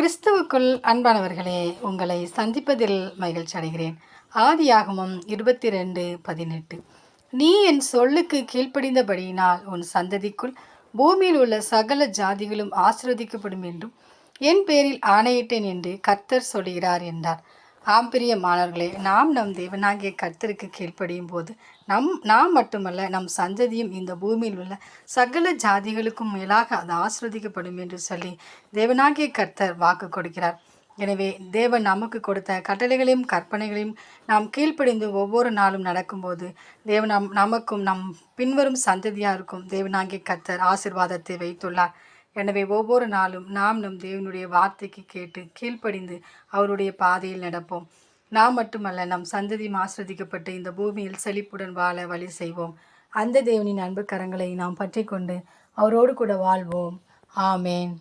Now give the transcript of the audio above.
கிறிஸ்துவுக்குள் அன்பானவர்களே உங்களை சந்திப்பதில் மகிழ்ச்சி அடைகிறேன். ஆதியாகமம் இருபத்தி ரெண்டு பதினெட்டு. நீ என் சொல்லுக்கு கீழ்ப்படிந்தபடியினால் உன் சந்ததிக்குள் பூமியில் உள்ள சகல ஜாதிகளும் ஆசிர்வதிக்கப்படும் என்றும் என் பேரில் ஆணையிட்டேன் என்று கர்த்தர் சொல்கிறார் என்றார். ஆம் பிரியமானவர்களே நாம் நம் தேவனாகிய கர்த்தருக்கு கீழ்ப்படியும் போது நம் நாம் மட்டுமல்ல நம் சந்ததியும் இந்த பூமியில் உள்ள சகல ஜாதிகளுக்கும் மேலாக அது ஆஸ்ரதிக்கப்படும் என்று சொல்லி தேவனாகிய கர்த்தர் வாக்கு கொடுக்கிறார். எனவே தேவன் நமக்கு கொடுத்த கட்டளைகளையும் கற்பனைகளையும் நாம் கீழ்ப்படிந்து ஒவ்வொரு நாளும் நடக்கும்போது தேவன் நம் நமக்கும் நம் பின்வரும் சந்ததியாருக்கும் தேவனாகிய கர்த்தர் ஆசிர்வாதத்தை வைத்துள்ளார். எனவே ஒவ்வொரு நாளும் நாம் நம் தேவனுடைய வார்த்தைக்கு கேட்டு கீழ்ப்படிந்து அவருடைய பாதையில் நடப்போம். நாம் மட்டுமல்ல நம் சந்ததியும் ஆஸ்வதிக்கப்பட்டு இந்த பூமியில் செழிப்புடன் வாழ வழி செய்வோம். அந்த தேவனின் அன்பு கரங்களை நாம் பற்றி கொண்டு அவரோடு கூட வாழ்வோம். ஆமேன்.